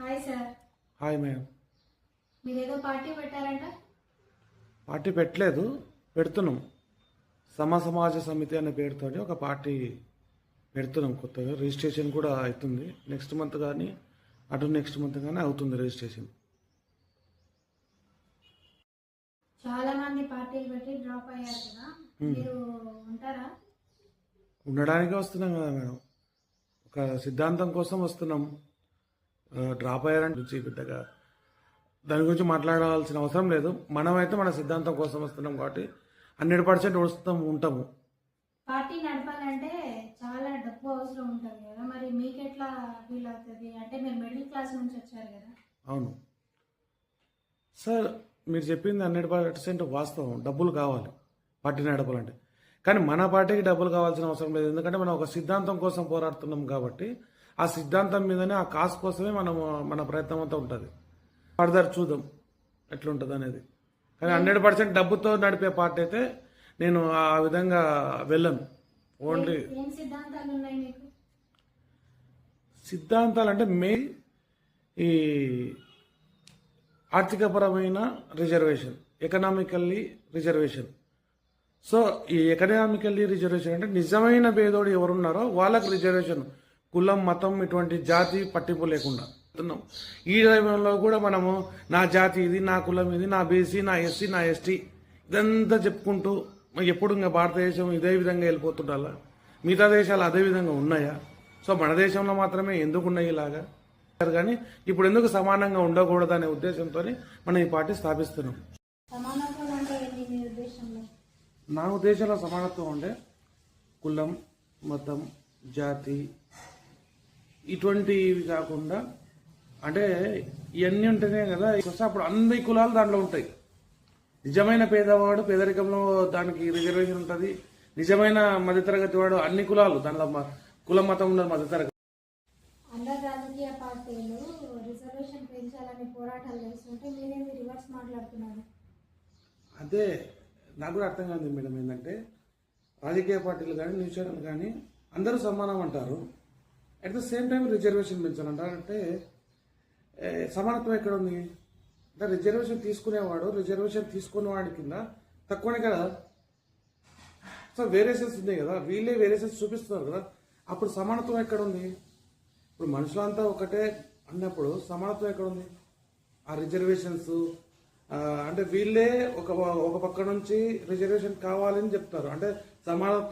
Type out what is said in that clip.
Hi sir. Hi madam. Party పెట్టారంట? Party పెట్టలేదు పెడుతున్నాం. సమ సమాజ సమితి అనే పేరుతోటి ఒక పార్టీ పెడుతున్నాం కొత్తగా. రిజిస్ట్రేషన్ కూడా అవుతుంది. నెక్స్ట్ మంత్ కానీ అటు నెక్స్ట్ మంత్ కానీ అవుతుంది రిజిస్ట్రేషన్. చాలా మంది పార్టీలు పెట్టి డ్రాప్ అయ్యారు కదా. మీరు ఉంటారా? ఉండడానికి వస్తున్నాం కదా మేడం. ఒక సిద్ధాంతం కోసం వస్తున్నాం. డ్రాప్ అయ్యారంటే నుంచి పెద్దగా దాని గురించి మాట్లాడాల్సిన అవసరం లేదు. మనమైతే మన సిద్ధాంతం కోసం వస్తున్నాం కాబట్టి హండ్రెడ్ పర్సెంట్ వస్తాం ఉంటాము. పార్టీ నడపాలంటే చాలా డబ్బు అవసరం ఉంటుంది కదా. మరి మీకు ఎట్లా ఫీల్ అవుతుంది? అంటే మీరు మిడిల్ క్లాస్ నుంచి వచ్చారు కదా. అవును. సార్ మీరు చెప్పింది హండ్రెడ్ పర్సెంట్ వాస్తవం. డబ్బులు కావాలి పార్టీ నడపాలంటే. కానీ మన పార్టీకి డబ్బులు కావాల్సిన అవసరం లేదు. ఎందుకంటే మనం ఒక సిద్ధాంతం కోసం పోరాడుతున్నాం కాబట్టి ఆ సిద్ధాంతం మీదనే ఆ కాస్ కోసమే మనం మన ప్రయత్నం అంతా ఉంటుంది. ఫర్దర్ చూద్దాం ఎట్లుంటుంది అనేది కానీ హండ్రెడ్ పర్సెంట్ డబ్బుతో నడిపే పార్టీ అయితే నేను ఆ విధంగా వెళ్ళను. ఓన్లీ సిద్ధాంతాలు అంటే మే ఈ ఆర్థికపరమైన రిజర్వేషన్ ఎకనామికల్లీ రిజర్వేషన్. సో ఈ ఎకనామికల్లీ రిజర్వేషన్ అంటే నిజమైన పేదోడు ఎవరున్నారో వాళ్ళకి రిజర్వేషన్. కులం మతం ఇటువంటి జాతి పట్టింపు లేకుండా. ఈ టైంలో కూడా మనము నా జాతి ఇది నా కులం ఇది నా బీసీ నా ఎస్సీ నా ఎస్టీ ఇదంతా చెప్పుకుంటూ ఎప్పుడు ఇంకా భారతదేశం ఇదే విధంగా వెళ్ళిపోతుండాలా? మిగతా దేశాలు అదే విధంగా ఉన్నాయా? సో మన దేశంలో మాత్రమే ఎందుకు ఉన్నాయి ఇలాగా? కానీ ఇప్పుడు ఎందుకు సమానంగా ఉండకూడదు అనే ఉద్దేశంతో మనం ఈ పార్టీ స్థాపిస్తున్నాం. నా ఉద్దేశంలో సమానత్వం అంటే కులం మతం జాతి ఇటువంటివి కాకుండా అంటే ఇవన్నీ ఉంటేనే కదా వస్తే అప్పుడు అన్ని కులాలు దాంట్లో ఉంటాయి. నిజమైన పేదవాడు పేదరికంలో దానికి రిజర్వేషన్ ఉంటుంది. నిజమైన మధ్యతరగతి వాడు అన్ని కులాలు దాంట్లో మ- కుల మతం ఉన్న మధ్యతరగతి. అందరు రాజకీయ పార్టీలు రిజర్వేషన్ పెంచాలని పోరాటాలు చేస్తుంటే మీరేంది రివర్స్ మాట్లాడుతున్నారు? అదే నాకు కూడా అర్థం కాదు మేడం ఏంటంటే రాజకీయ పార్టీలు కానీ న్యూస్ ఛానల్ కానీ అందరూ సమానం అంటారు. At the same time reservation పెంచాలంటారు అంటే సమానత్వం ఎక్కడ ఉంది అంటే రిజర్వేషన్ తీసుకునేవాడు రిజర్వేషన్ తీసుకున్న వాడి కింద తక్కువనే కదా? సో వేరియేషన్స్ ఉన్నాయి కదా? వీళ్ళే వేరియేషన్స్ చూపిస్తున్నారు కదా? అప్పుడు సమానత్వం ఎక్కడ ఉంది ఇప్పుడు మనుషులంతా ఒకటే అన్నప్పుడు సమానత్వం ఎక్కడ ఉంది ఆ రిజర్వేషన్స్ అంటే వీళ్ళే ఒక ఒక పక్క నుంచి రిజర్వేషన్ కావాలని చెప్తారు. అంటే సమానత్వం